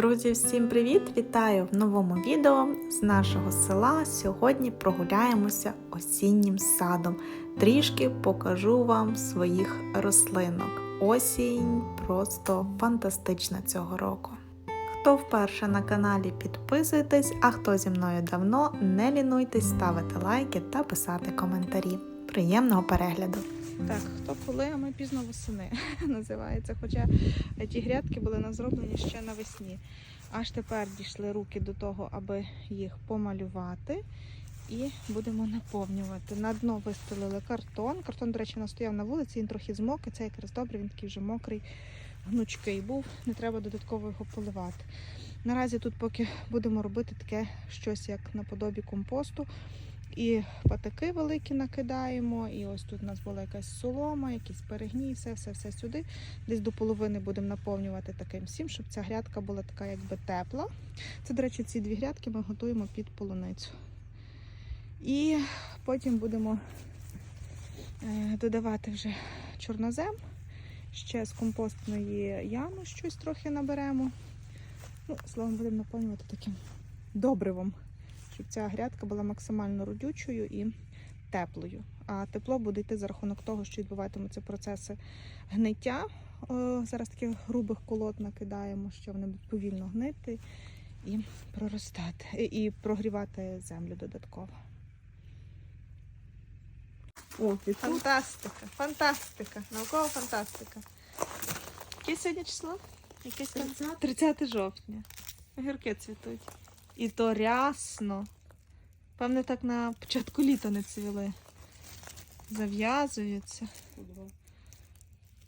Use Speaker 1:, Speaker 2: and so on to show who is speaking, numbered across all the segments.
Speaker 1: Друзі, всім привіт! Вітаю в новому відео з нашого села. Сьогодні прогуляємося осіннім садом. Трішки покажу вам своїх рослинок. Осінь просто фантастична цього року. Хто вперше на каналі, підписуйтесь, а хто зі мною давно, не лінуйтесь ставити лайки та писати коментарі. Приємного перегляду!
Speaker 2: Так, хто коли, а ми пізно восени називається. Хоча ті грядки були нам зроблені ще навесні. Аж тепер дійшли руки до того, аби їх помалювати. І будемо наповнювати. На дно вистелили картон. Картон, до речі, у стояв на вулиці, він трохи змок, і це якраз добре, він такий вже мокрий, гнучкий був, не треба додатково його поливати. Наразі тут поки будемо робити таке щось як наподобі компосту. І патики великі накидаємо, і ось тут у нас була якась солома, якісь перегній, все, все, все сюди. Десь до половини будемо наповнювати таким всім, щоб ця грядка була така якби тепла. Це, до речі, ці дві грядки ми готуємо під полуницю. І потім будемо е, додавати вже чорнозем. Ще з компостної ями щось трохи наберемо. Ну, словом, будемо наповнювати таким добривом щоб ця грядка була максимально родючою і теплою. А тепло буде йти за рахунок того, що відбуватимуться процеси гниття. Зараз таких грубих колод накидаємо, що вони будуть повільно гнити і проростати, і прогрівати землю додатково.
Speaker 3: О, і тут
Speaker 2: Фантастика, фантастика, наукова фантастика. Яке сьогодні число? Якесь
Speaker 3: 30.
Speaker 2: 30 жовтня. Огірки цвітуть. І то рясно. Певне, так на початку літа не цвіли. Зав'язуються.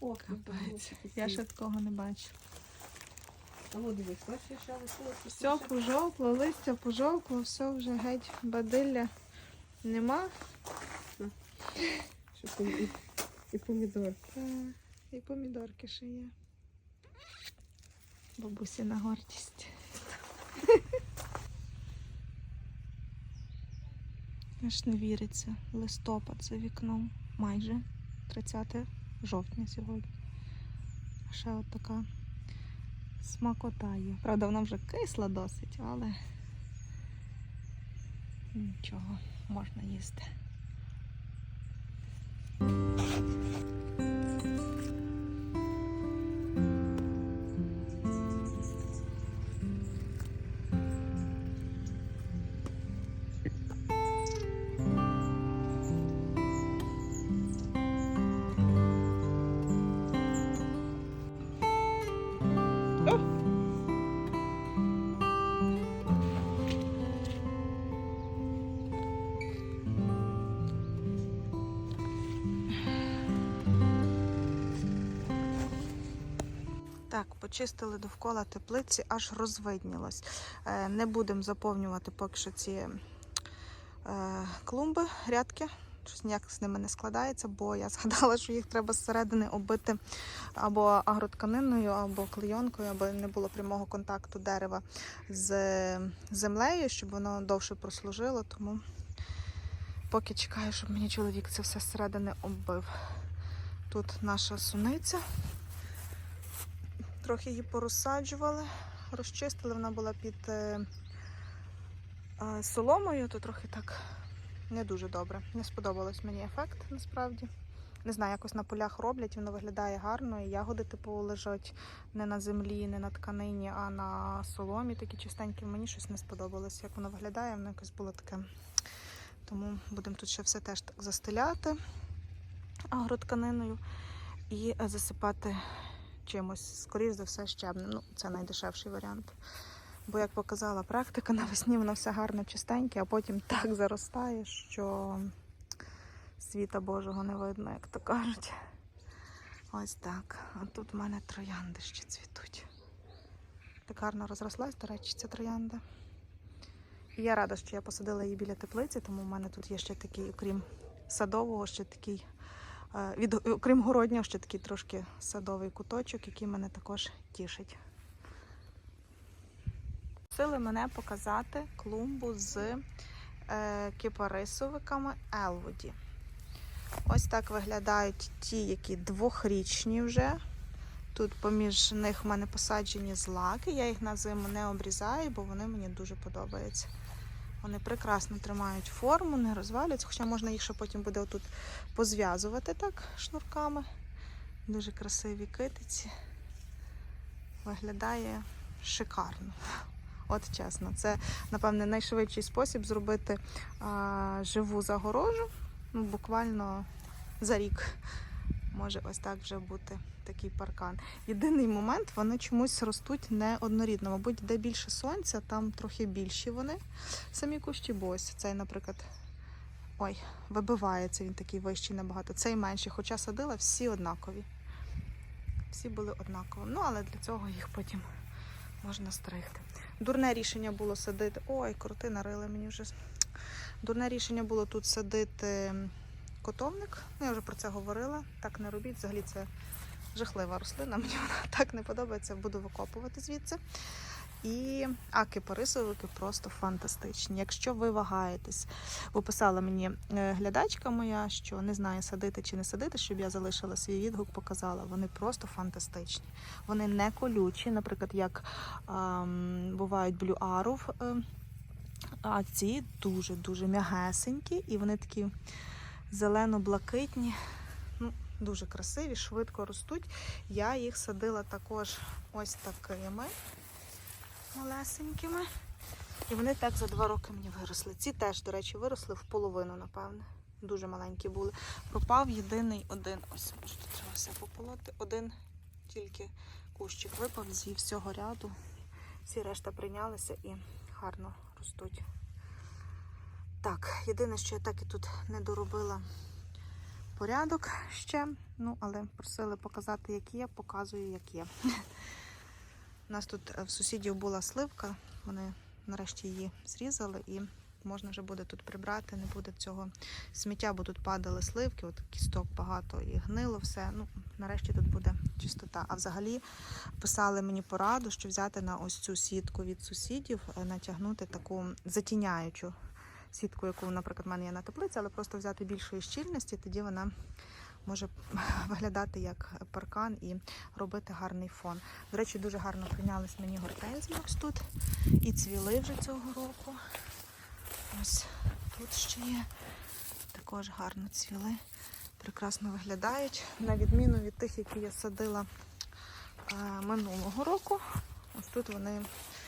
Speaker 3: О,
Speaker 2: Капець. Я ще такого не бачу.
Speaker 3: А ну дивись, бачиш.
Speaker 2: Все пожовкло, листя пожовкло, все вже геть бадилля нема.
Speaker 3: І, і помідор.
Speaker 2: Та, і помідорки ще є. Бабусі на гордість. Аж не віриться. Листопад за вікном. Майже 30 жовтня сьогодні. А ще от така смакота є. Правда, вона вже кисла досить, але нічого, можна їсти. Почистили довкола теплиці, аж розвиднілось. Е, Не будемо заповнювати поки що ці е, клумби, рядки. Щось ніяк з ними не складається, бо я згадала, що їх треба зсередини оббити або агротканиною, або клейонкою, аби не було прямого контакту дерева з землею, щоб воно довше прослужило. Тому поки чекаю, щоб мені чоловік це все зсередини оббив. Тут наша суниця. Трохи її порозсаджували, розчистили, вона була під е, е, соломою, то трохи так не дуже добре. Не сподобалось мені ефект насправді. Не знаю, якось на полях роблять, воно виглядає гарно, і ягоди типу лежать не на землі, не на тканині, а на соломі такі чистенькі. Мені щось не сподобалось. Як воно виглядає, воно якось було таке. Тому будемо тут ще все теж так застеляти агротканиною і засипати чимось, скоріш за все, щебнем. Ну, це найдешевший варіант. Бо, як показала практика, навесні воно все гарно чистеньке, а потім так заростає, що світа Божого не видно, як то кажуть. Ось так. А тут в мене троянди ще цвітуть. Так гарно розрослась, до речі, ця троянда. І я рада, що я посадила її біля теплиці, тому в мене тут є ще такий, окрім садового, ще такий від окрім городнього, ще такий трошки садовий куточок, який мене також тішить. Просили мене показати клумбу з е, кипарисовиками Елвуді. Ось так виглядають ті, які двохрічні вже. Тут поміж них в мене посаджені злаки. Я їх на зиму не обрізаю, бо вони мені дуже подобаються. Вони прекрасно тримають форму, не розвалюються, хоча можна їх ще потім буде отут позв'язувати так шнурками. Дуже красиві китиці. Виглядає шикарно. От чесно, це, напевне, найшвидший спосіб зробити а, живу загорожу. Ну, буквально за рік може ось так вже бути такий паркан. Єдиний момент, вони чомусь ростуть неоднорідно. Мабуть, де більше сонця, там трохи більші вони. Самі кущі, бо ось цей, наприклад, ой, вибивається він такий вищий набагато. Цей менший, хоча садила всі однакові. Всі були однакові. Ну, але для цього їх потім можна стригти. Дурне рішення було садити. Ой, кроти нарили мені вже. Дурне рішення було тут садити котовник. Ну, я вже про це говорила. Так не робіть. Взагалі це жахлива рослина. Мені вона так не подобається. Буду викопувати звідси. І а кипарисовики просто фантастичні. Якщо ви вагаєтесь, бо мені е, глядачка моя, що не знає садити чи не садити, щоб я залишила свій відгук, показала. Вони просто фантастичні. Вони не колючі, наприклад, як ем, бувають блюаров. Ем, а ці дуже-дуже м'ягесенькі, і вони такі зелено-блакитні. Ну, дуже красиві, швидко ростуть. Я їх садила також ось такими малесенькими. І вони так за два роки мені виросли. Ці теж, до речі, виросли в половину, напевне. Дуже маленькі були. Пропав єдиний один. Ось, може, тут треба все пополоти. Один тільки кущик випав зі всього ряду. Всі решта прийнялися і гарно ростуть. Так, єдине, що я так і тут не доробила порядок ще. Ну, але просили показати, як є, показую, як є. У нас тут в сусідів була сливка, вони нарешті її зрізали і можна вже буде тут прибрати, не буде цього сміття, бо тут падали сливки, от кісток багато і гнило все. Ну, нарешті тут буде чистота. А взагалі писали мені пораду, що взяти на ось цю сітку від сусідів, е, натягнути таку затіняючу сітку, яку, наприклад, в мене є на теплиці, але просто взяти більшої щільності, тоді вона може виглядати як паркан і робити гарний фон. До речі, дуже гарно прийнялись мені гортензії ось тут. І цвіли вже цього року. Ось тут ще є. Також гарно цвіли. Прекрасно виглядають. На відміну від тих, які я садила е, минулого року. Ось тут вони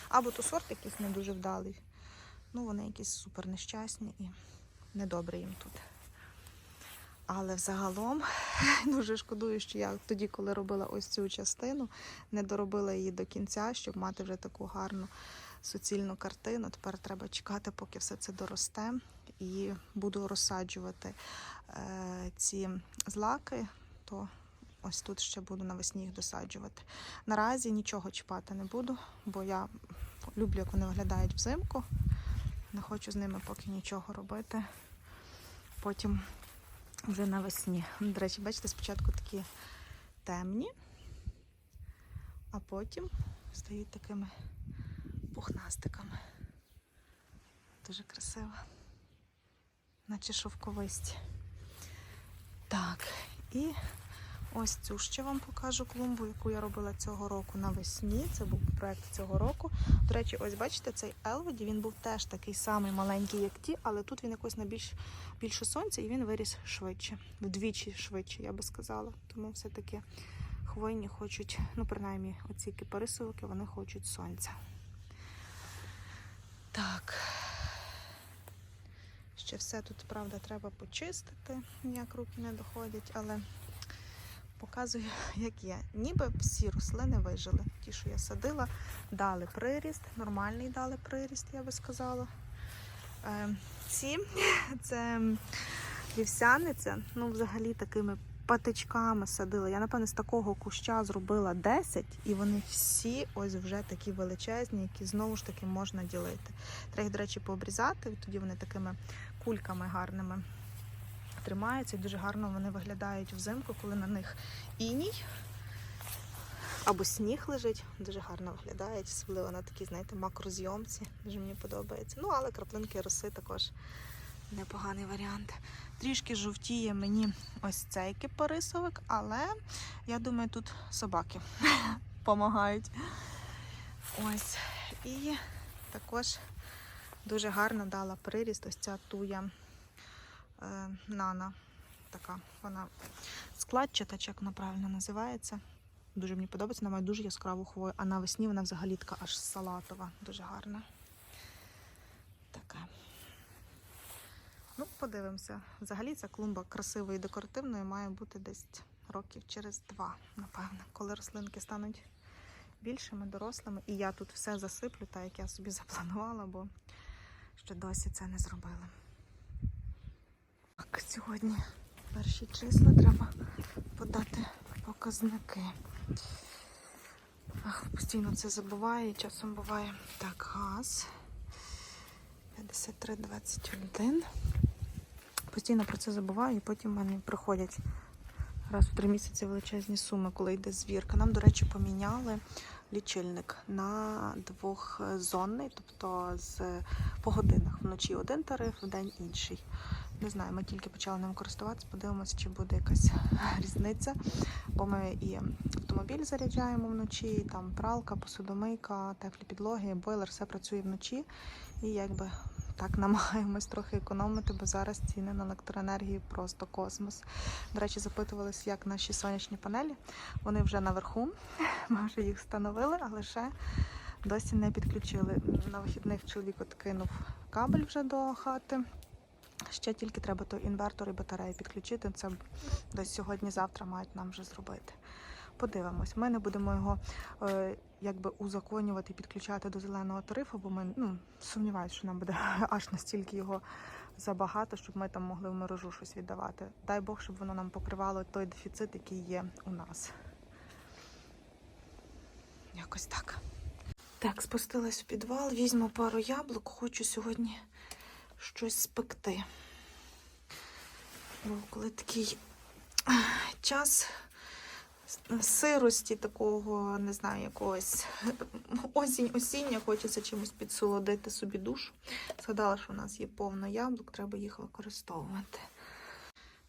Speaker 2: або то сорт якийсь не дуже вдалий. Ну, вони якісь супер нещасні і недобре їм тут. Але взагалом дуже шкодую, що я тоді, коли робила ось цю частину, не доробила її до кінця, щоб мати вже таку гарну суцільну картину. Тепер треба чекати, поки все це доросте, і буду розсаджувати е, ці злаки, то ось тут ще буду навесні їх досаджувати. Наразі нічого чіпати не буду, бо я люблю, як вони виглядають взимку. Не хочу з ними поки нічого робити. Потім вже навесні. До речі, бачите, спочатку такі темні, а потім стають такими пухнастиками. Дуже красиво. Наче шовковисті. Так, і ось цю ще вам покажу клумбу, яку я робила цього року навесні. Це був проект цього року. До речі, ось бачите, цей Елводі, він був теж такий самий маленький, як ті, але тут він якось на більш, більше сонця і він виріс швидше, вдвічі швидше, я би сказала. Тому все-таки хвойні хочуть, ну, принаймні, оці кипарисовики, вони хочуть сонця. Так. Ще все тут, правда, треба почистити, ніяк руки не доходять, але показую, як є. Ніби всі рослини вижили. Ті, що я садила, дали приріст, нормальний дали приріст, я би сказала. Е, ці це вівсяниця, ну, взагалі такими патичками садила. Я, напевне, з такого куща зробила 10, і вони всі ось вже такі величезні, які знову ж таки можна ділити. Треба їх, до речі, пообрізати, тоді вони такими кульками гарними тримаються і дуже гарно вони виглядають взимку, коли на них іній або сніг лежить. Дуже гарно виглядають, особливо на такій, знаєте, макрозйомці. Дуже мені подобається. Ну, але краплинки роси також непоганий варіант. Трішки жовтіє мені ось цей кипарисовик, але я думаю, тут собаки допомагають. Ось. І також дуже гарно дала приріст ось ця туя нана. Така вона складчата, чи як вона правильно називається. Дуже мені подобається, вона має дуже яскраву хвою, а навесні вона взагалі така аж салатова, дуже гарна. Така. Ну, подивимося. Взагалі ця клумба красивою і декоративною має бути десь років через два, напевно, коли рослинки стануть більшими, дорослими. І я тут все засиплю, так як я собі запланувала, бо ще досі це не зробила. Так, сьогодні перші числа треба подати показники. Ах, постійно це забуваю, і часом буває. Так, газ 53,21. Постійно про це забуваю, і потім в мене приходять раз в три місяці величезні суми, коли йде звірка. Нам, до речі, поміняли лічильник на двохзонний, тобто з по годинах. Вночі один тариф, в день інший. Не знаю, ми тільки почали ним користуватися, подивимося, чи буде якась різниця. Бо ми і автомобіль заряджаємо вночі, і там пралка, посудомийка, теплі підлоги, бойлер, все працює вночі. І якби так намагаємось трохи економити, бо зараз ціни на електроенергію просто космос. До речі, запитувалися, як наші сонячні панелі. Вони вже наверху. Ми вже їх встановили, але ще досі не підключили. На вихідних чоловік от кинув кабель вже до хати. Ще тільки треба той інвертор і батареї підключити. Це десь сьогодні-завтра мають нам вже зробити. Подивимось. Ми не будемо його е, якби узаконювати і підключати до зеленого тарифу, бо ми ну, сумніваюся, що нам буде аж настільки його забагато, щоб ми там могли в мережу щось віддавати. Дай Бог, щоб воно нам покривало той дефіцит, який є у нас. Якось так. Так, спустилась в підвал, візьму пару яблук, хочу сьогодні щось спекти. Бо коли такий час сирості, такого, не знаю, якогось осінь, осіння, хочеться чимось підсолодити собі душу. Згадала, що у нас є повно яблук, треба їх використовувати.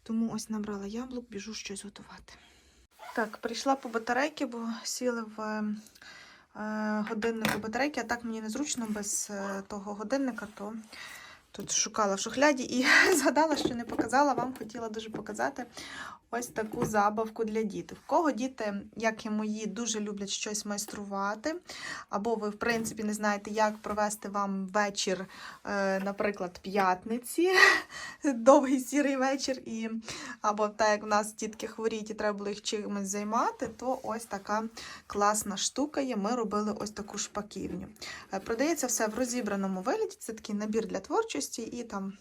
Speaker 2: Тому ось набрала яблук, біжу щось готувати. Так, прийшла по батарейки, бо сіли в е, годиннику батарейки, а так мені незручно без е, того годинника, то тут шукала в шухляді і згадала, що не показала. Вам хотіла дуже показати ось таку забавку для дітей. В кого діти, як і мої, дуже люблять щось майструвати, або ви, в принципі, не знаєте, як провести вам вечір, е, наприклад, п'ятниці, довгий сірий вечір, і або так як в нас дітки хворіють і треба було їх чимось займати, то ось така класна штука є. Ми робили ось таку шпаківню. Е, Продається все в розібраному вигляді. Це такий набір для творчості, і там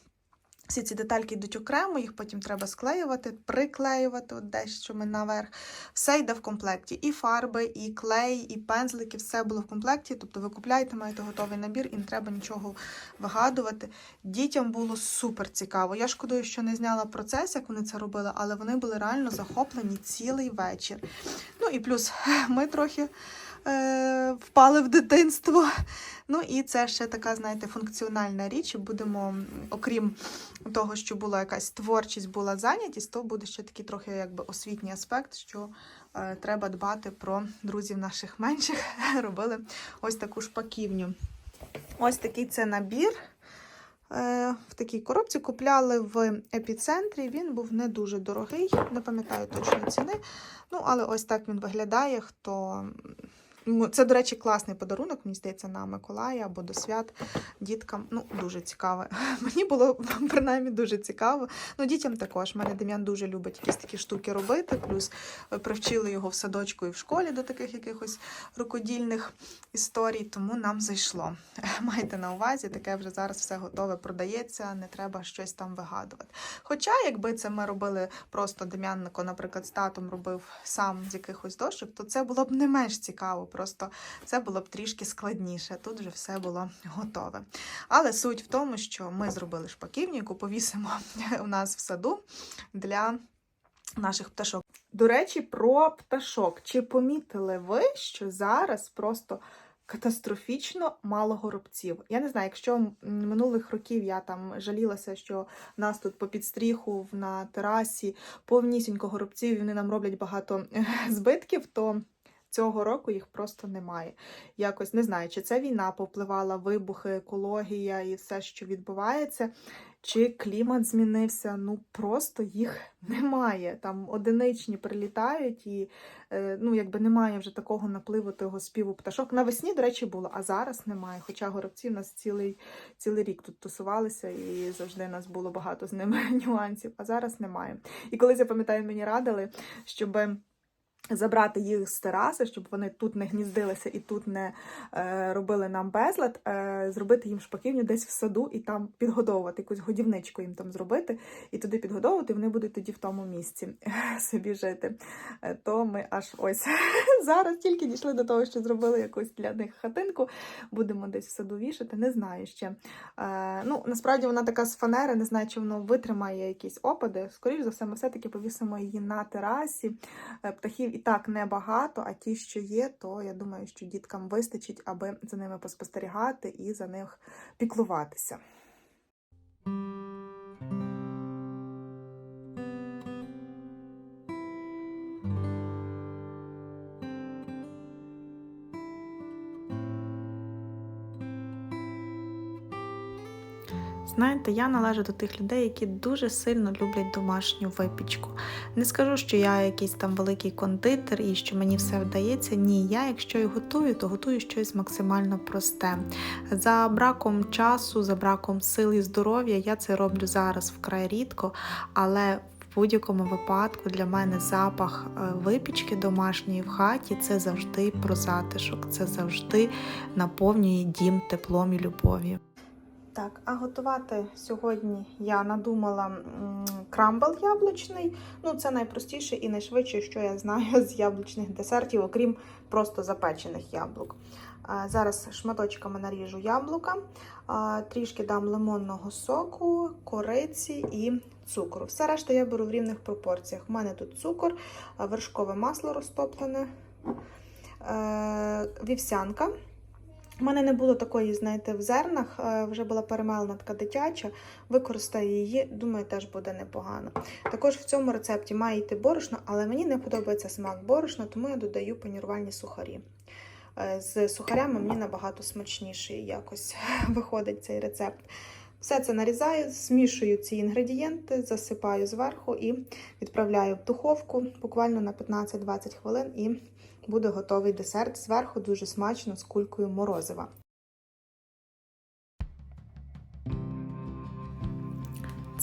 Speaker 2: всі ці детальки йдуть окремо, їх потім треба склеювати, приклеювати от дещо ми наверх. Все йде в комплекті. І фарби, і клей, і пензлики, все було в комплекті. Тобто ви купляєте, маєте готовий набір, і не треба нічого вигадувати. Дітям було супер цікаво. Я шкодую, що не зняла процес, як вони це робили, але вони були реально захоплені цілий вечір. Ну і плюс ми трохи впали в дитинство. Ну і це ще така, знаєте, функціональна річ. Будемо, окрім того, що була якась творчість, була зайнятість, то буде ще такий трохи якби освітній аспект, що е, треба дбати про друзів наших менших. Робили ось таку шпаківню. Ось такий це набір. Е, В такій коробці купляли в епіцентрі. Він був не дуже дорогий, не пам'ятаю точно ціни. Ну, але ось так він виглядає. Хто Це, до речі, класний подарунок, мені здається, на Миколая або до свят діткам. Ну, дуже цікаво. Мені було принаймні дуже цікаво. Ну, дітям також. Мене Дем'ян дуже любить якісь такі штуки робити. Плюс е, привчили його в садочку і в школі до таких якихось рукодільних історій, тому нам зайшло. Майте на увазі, таке вже зараз все готове продається, не треба щось там вигадувати. Хоча, якби це ми робили просто Дем'яннико, наприклад, з татом робив сам з якихось дощок, то це було б не менш цікаво. Просто це було б трішки складніше. Тут вже все було готове. Але суть в тому, що ми зробили шпаківню, яку повісимо у нас в саду для наших пташок. До речі, про пташок. Чи помітили ви, що зараз просто Катастрофічно мало горобців. Я не знаю, якщо минулих років я там жалілася, що нас тут по підстріху на терасі повнісінько горобців, і вони нам роблять багато збитків, то цього року їх просто немає. Якось не знаю, чи це війна повпливала, вибухи, екологія і все, що відбувається, чи клімат змінився. Ну просто їх немає. Там одиничні прилітають, і е, ну, якби немає вже такого напливу того співу пташок. Навесні, до речі, було, а зараз немає. Хоча горобці в нас цілий, цілий рік тут тусувалися, і завжди нас було багато з ними нюансів, а зараз немає. І колись я пам'ятаю, мені радили, щоб. Забрати їх з тераси, щоб вони тут не гніздилися і тут не е, робили нам безлад, е, зробити їм шпаківню десь в саду і там підгодовувати, якусь годівничку їм там зробити, і туди підгодовувати, вони будуть тоді в тому місці собі жити. Е, то ми аж ось зараз тільки дійшли до того, що зробили якусь для них хатинку. Будемо десь в саду вішати, не знаю ще. Е, ну, насправді вона така з фанери, не знаю, чи воно витримає якісь опади. Скоріше за все, ми все-таки повісимо її на терасі. Е, Птахів і так небагато, а ті, що є, то я думаю, що діткам вистачить, аби за ними поспостерігати і за них піклуватися. Знаєте, я належу до тих людей, які дуже сильно люблять домашню випічку. Не скажу, що я якийсь там великий кондитер і що мені все вдається. Ні, я, якщо і готую, то готую щось максимально просте. За браком часу, за браком сил і здоров'я я це роблю зараз вкрай рідко, але в будь-якому випадку для мене запах е, випічки домашньої в хаті це завжди про затишок, це завжди наповнює дім теплом і любов'ю. Так, а готувати сьогодні я надумала крамбл яблучний. Ну, це найпростіше і найшвидше, що я знаю з яблучних десертів, окрім просто запечених яблук. Зараз шматочками наріжу яблука, трішки дам лимонного соку, кориці і цукру. Все решта я беру в рівних пропорціях. У мене тут цукор, вершкове масло розтоплене, е, вівсянка. У мене не було такої, знаєте, в зернах, е, вже була перемелена така дитяча, використаю її, думаю, теж буде непогано. Також в цьому рецепті має йти борошно, але мені не подобається смак борошна, тому я додаю панірувальні сухарі. Е, З сухарями мені набагато смачніший якось виходить цей рецепт. Все це нарізаю, змішую ці інгредієнти, засипаю зверху і відправляю в духовку буквально на 15-20 хвилин і буде готовий десерт. Зверху дуже смачно з кулькою морозива.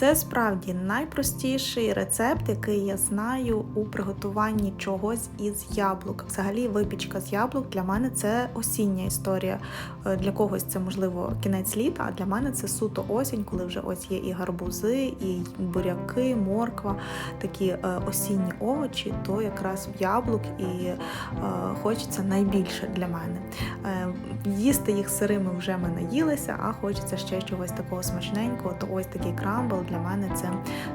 Speaker 2: Це справді найпростіший рецепт, який я знаю у приготуванні чогось із яблук. Взагалі, випічка з яблук для мене це осіння історія. Е, Для когось це можливо кінець літа, а для мене це суто осінь, коли вже ось є і гарбузи, і буряки, морква, такі е, осінні овочі, то якраз яблук і е, хочеться найбільше для мене. Їсти їх сирими вже ми наїлися, а хочеться ще чогось такого смачненького, то ось такий крамбл для мене це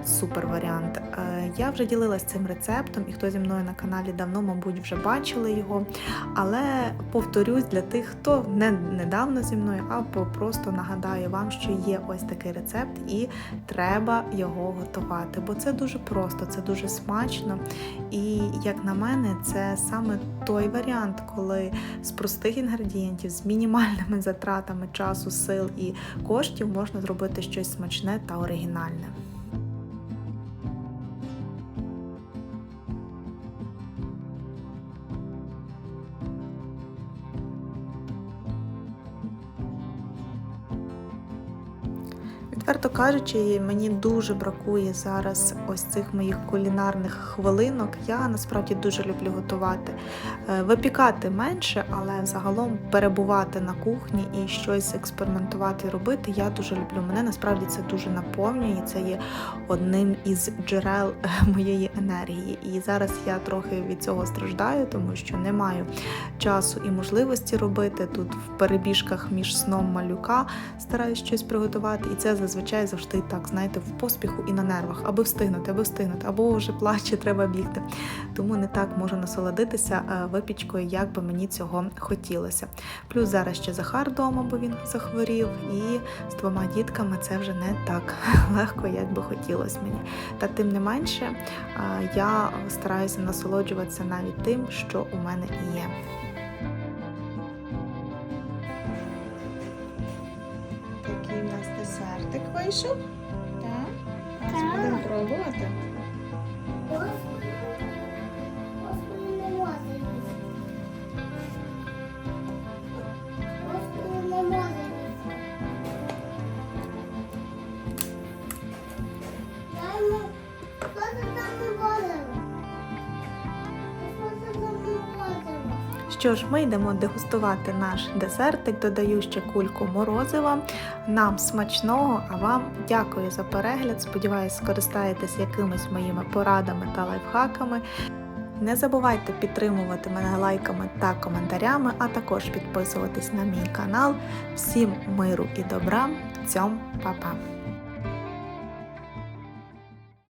Speaker 2: супер варіант. Е, Я вже ділилась цим рецептом, і хто зі мною на каналі давно, мабуть, вже бачили його. Але повторюсь для тих, хто не недавно зі мною, а просто нагадаю вам, що є ось такий рецепт, і треба його готувати. Бо це дуже просто, це дуже смачно. І як на мене, це саме той варіант, коли з простих інгредієнтів, з мінімальними затратами часу, сил і коштів можна зробити щось смачне та оригінальне. Відверто кажучи, мені дуже бракує зараз ось цих моїх кулінарних хвилинок. Я насправді дуже люблю готувати. Е, Випікати менше, але загалом перебувати на кухні і щось експериментувати робити. Я дуже люблю. Мене насправді це дуже наповнює. Це є одним із джерел е, моєї енергії. І зараз я трохи від цього страждаю, тому що не маю часу і можливості робити тут в перебіжках між сном малюка. Стараюсь щось приготувати, і це зазвичай зазвичай завжди так, знаєте, в поспіху і на нервах, аби встигнути, аби встигнути, або вже плаче, треба бігти. Тому не так можу насолодитися е, випічкою, як би мені цього хотілося. Плюс зараз ще Захар вдома, бо він захворів, і з двома дітками це вже не так легко, як би хотілося мені. Та тим не менше, е, я стараюся насолоджуватися навіть тим, що у мене є.
Speaker 3: Вийшов. Так. Зараз
Speaker 4: Так.
Speaker 3: будемо пробувати.
Speaker 4: Що
Speaker 2: ж, ми йдемо дегустувати наш десертик, додаю ще кульку морозива. Нам смачного, а вам дякую за перегляд. Сподіваюсь, скористаєтесь якимись моїми порадами та лайфхаками. Не забувайте підтримувати мене лайками та коментарями, а також підписуватись на мій канал. Всім миру і добра. Цьому па-па!